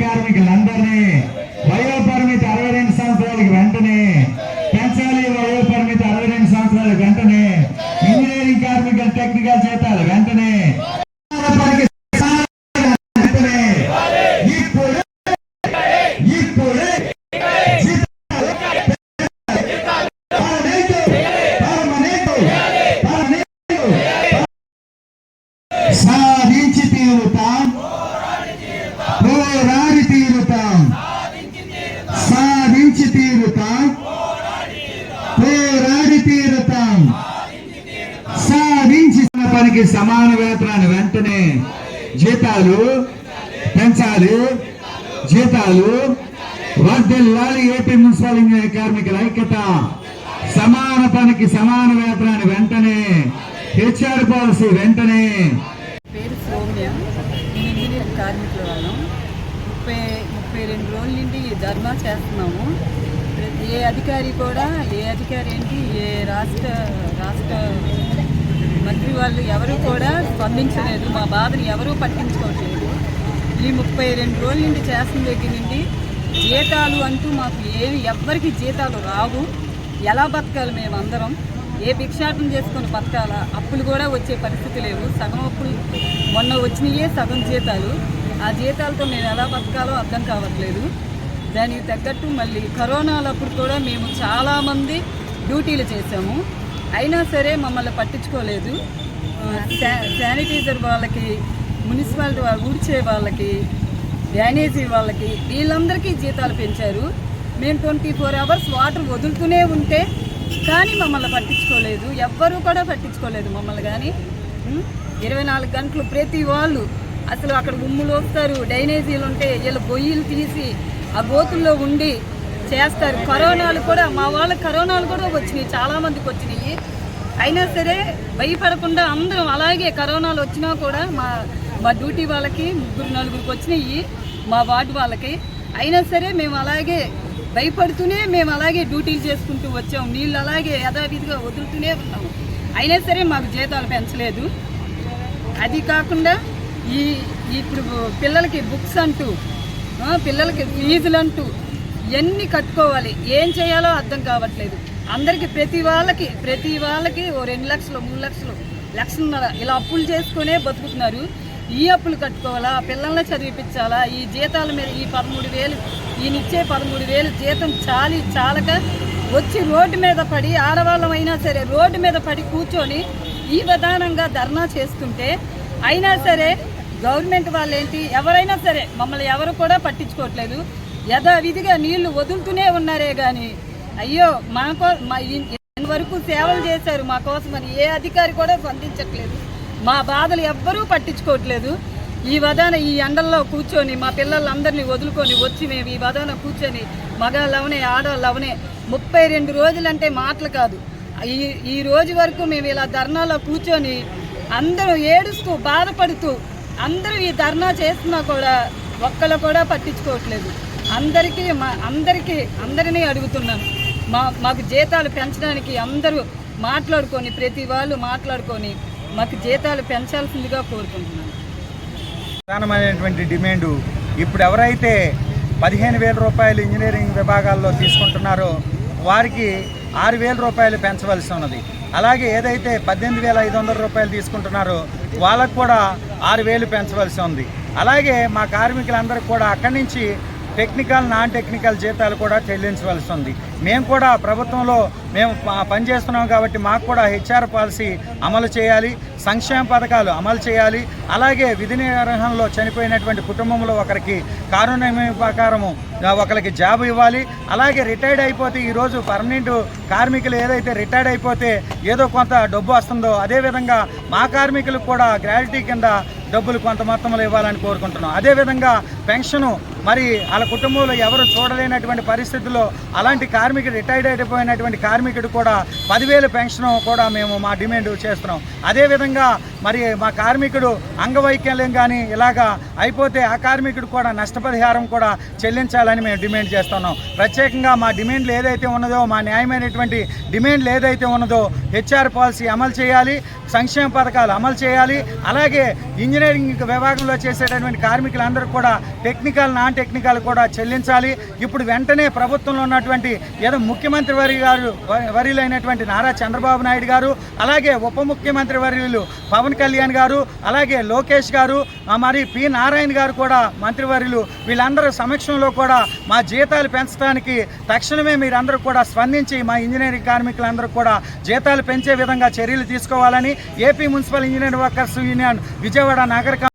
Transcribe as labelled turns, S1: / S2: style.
S1: కార్మికులందరినీ సాధించి సమాన వేతనాన్ని వెంటనే జీతాలు పెంచాలి. జీతాలు వర్ధిల్లాలి ఏపీ మున్సిపల్ ఇంజనీర్ కార్మికుల ఐక్యత సమాన పనికి సమాన వేతనాన్ని వెంటనే హెచ్ఆర్ పాలసీ వెంటనే.
S2: పేరు సోమ్య ఇంజనీర్ కార్మికుల వాళ్ళం. ముప్పై ముప్పై రెండు రోజుల నుండి ధర్నా చేస్తున్నాము. ఏ అధికారి కూడా ఏ అధికారి ఏంటి? ఏ రాష్ట్ర రాష్ట్ర వాళ్ళు ఎవరు కూడా స్పందించలేదు. మా బాధను ఎవరూ పట్టించుకోవట్లేదు. ఈ ముప్పై రెండు రోజుల నుండి చేసిన దగ్గర నుండి జీతాలు అంటూ మాకు ఏమి ఎవ్వరికి జీతాలు రావు. ఎలా బతకాలి మేమందరం? ఏ భిక్షాటం చేసుకొని బతకాలా? అప్పులు కూడా వచ్చే పరిస్థితి లేవు సగం అప్పులు మొన్న వచ్చినాయే సగం జీతాలు. ఆ జీతాలతో మేము ఎలా బతకాలో అర్థం కావట్లేదు. దానికి తగ్గట్టు మళ్ళీ కరోనాలప్పుడు కూడా మేము చాలామంది డ్యూటీలు చేసాము అయినా సరే మమ్మల్ని పట్టించుకోలేదు. శానిటైజర్ వాళ్ళకి మున్సిపాలిటీ వాళ్ళు ఊడ్చే వాళ్ళకి డ్యానేజీ వాళ్ళకి వీళ్ళందరికీ జీతాలు పెంచారు. మేము ట్వంటీ ఫోర్ అవర్స్ వాటర్ వదులుతూనే ఉంటే కానీ మమ్మల్ని పట్టించుకోలేదు. ఎవ్వరూ కూడా పట్టించుకోలేదు మమ్మల్ని కానీ. ఇరవై నాలుగు గంటలు ప్రతి వాళ్ళు అసలు అక్కడ ఉమ్ములు వస్తారు. డైనేజీలు ఉంటే వీళ్ళు బొయ్యిలు తీసి ఆ గోతుల్లో ఉండి చేస్తారు. కరోనాలు కూడా మా వాళ్ళ కరోనాలు కూడా వచ్చినాయి. చాలామందికి వచ్చినాయి. అయినా సరే భయపడకుండా అందరం అలాగే కరోనాలు వచ్చినా కూడా మా మా డ్యూటీ వాళ్ళకి ముగ్గురు నలుగురికి వచ్చినాయి మా వార్డు వాళ్ళకి. అయినా సరే మేము అలాగే భయపడుతూనే మేము అలాగే డ్యూటీలు చేసుకుంటూ వచ్చాము. నీళ్ళు అలాగే యథావిధిగా వదులుతూనే ఉన్నాము. అయినా సరే మాకు జీతాలు పెంచలేదు. అది కాకుండా ఈ ఇప్పుడు పిల్లలకి బుక్స్ అంటూ పిల్లలకి ఫీజులు అంటూ ఇవన్నీ కట్టుకోవాలి? ఏం చేయాలో అర్థం కావట్లేదు. అందరికి ప్రతి వాళ్ళకి ప్రతి వాళ్ళకి ఓ రెండు లక్షలు మూడు లక్షలు లక్షన్నర ఇలా అప్పులు చేసుకునే బతుకుతున్నారు. ఈ అప్పులు కట్టుకోవాలా? పిల్లల్ని చదివిపించాలా? ఈ జీతాల మీద ఈ పదమూడు వేలు ఈయనిచ్చే పదమూడు వేలు జీతం చాలి చాలక వచ్చి రోడ్డు మీద పడి ఆడవాళ్ళమైనా సరే రోడ్డు మీద పడి కూర్చొని ఈ విధానంగా ధర్నా చేస్తుంటే అయినా సరే గవర్నమెంట్ వాళ్ళు ఏంటి ఎవరైనా సరే మమ్మల్ని ఎవరు కూడా పట్టించుకోవట్లేదు. యథావిధిగా నీళ్ళు వదులుతూనే ఉన్నారే కానీ అయ్యో మా కో మా వరకు సేవలు చేశారు మా కోసం అని ఏ అధికారి కూడా స్పందించట్లేదు. మా బాధలు ఎవ్వరూ పట్టించుకోవట్లేదు. ఈ వదాన ఈ ఎండల్లో కూర్చొని మా పిల్లలందరినీ వదులుకొని వచ్చి మేము ఈ వదాన కూర్చొని మగాళ్ళవనే ఆడవాళ్ళవనే ముప్పై రెండు రోజులంటే మాటలు కాదు. ఈ ఈ రోజు వరకు మేము ఇలా ధర్నాలో కూర్చొని అందరూ ఏడుస్తూ బాధపడుతూ అందరూ ఈ ధర్నా చేస్తున్నా కూడా ఒక్కళ్ళు కూడా పట్టించుకోవట్లేదు. అందరికీ మా అందరికీ అందరినీ అడుగుతున్నాను. మా మాకు జీతాలు పెంచడానికి అందరూ మాట్లాడుకొని ప్రతి వాళ్ళు మాట్లాడుకొని మాకు జీతాలు పెంచాల్సిందిగా కోరుకుంటున్నాను.
S3: ప్రధానమైనటువంటి డిమాండు ఇప్పుడు ఎవరైతే పదిహేను వేల రూపాయలు ఇంజనీరింగ్ విభాగాల్లో తీసుకుంటున్నారో వారికి ఆరు వేల రూపాయలు పెంచవలసి ఉన్నది. అలాగే ఏదైతే పద్దెనిమిది వేల ఐదు వందల రూపాయలు తీసుకుంటున్నారో వాళ్ళకు కూడా ఆరు వేలు పెంచవలసి ఉంది. అలాగే మా కార్మికులందరికీ కూడా అక్కడి నుంచి టెక్నికల్ నాన్ టెక్నికల్ జీతాలు కూడా చెల్లించవలసి ఉంది. మేము కూడా ప్రభుత్వంలో మేము పనిచేస్తున్నాం కాబట్టి మాకు కూడా హెచ్ఆర్ పాలసీ అమలు చేయాలి సంక్షేమ పథకాలు అమలు చేయాలి. అలాగే విధి నిర్వహణలో చనిపోయినటువంటి కుటుంబంలో ఒకరికి కారుణ్యం ప్రకారము ఒకరికి జాబ్ ఇవ్వాలి. అలాగే రిటైర్డ్ అయిపోతే ఈరోజు పర్మనెంట్ కార్మికులు ఏదైతే రిటైర్డ్ అయిపోతే ఏదో కొంత డబ్బు వస్తుందో అదేవిధంగా మా కార్మికులకు కూడా గ్రాడ్యుటీ కింద డబ్బులు కొంత మొత్తంలో ఇవ్వాలని కోరుకుంటున్నాం. అదేవిధంగా పెన్షను మరి వాళ్ళ కుటుంబంలో ఎవరు చూడలేనటువంటి పరిస్థితుల్లో అలాంటి కార్మికుడు రిటైర్డ్ అయిపోయినటువంటి కార్మికుడు కూడా పదివేలు పెన్షన్ కూడా మేము మా డిమాండ్ చేస్తున్నాం. అదేవిధంగా మరి మా కార్మికుడు అంగవైకల్యం కానీ ఇలాగా అయిపోతే ఆ కార్మికుడు కూడా నష్టపరిహారం కూడా చెల్లించాలని మేము డిమాండ్ చేస్తున్నాం. ప్రత్యేకంగా మా డిమాండ్లు ఏదైతే ఉన్నదో మా న్యాయమైనటువంటి డిమాండ్లు ఏదైతే ఉన్నదో హెచ్ఆర్ పాలసీ అమలు చేయాలి సంక్షేమ పథకాలు అమలు చేయాలి. అలాగే ఇంజనీరింగ్ విభాగంలో చేసేటటువంటి కార్మికులందరూ కూడా టెక్నికల్ నాన్ టెక్నికల్ కూడా చెల్లించాలి. ఇప్పుడు వెంటనే ప్రభుత్వంలో ఉన్నటువంటి ఏదో ముఖ్యమంత్రి వరి గారు వ- వర్యులైనటువంటి నారా చంద్రబాబు నాయుడు గారు అలాగే ఉప ముఖ్యమంత్రి వర్యులు పవన్ కళ్యాణ్ గారు అలాగే లోకేష్ గారు మరి పి నారాయణ గారు కూడా మంత్రివర్యులు. వీళ్ళందరూ సమక్షంలో కూడా మా జీతాలు పెంచడానికి తక్షణమే మీరందరూ కూడా స్పందించి మా ఇంజనీరింగ్ కార్మికులందరూ కూడా జీతాలు పెంచే విధంగా చర్యలు తీసుకోవాలని AP municipal engineering workers union Vijayawada నగర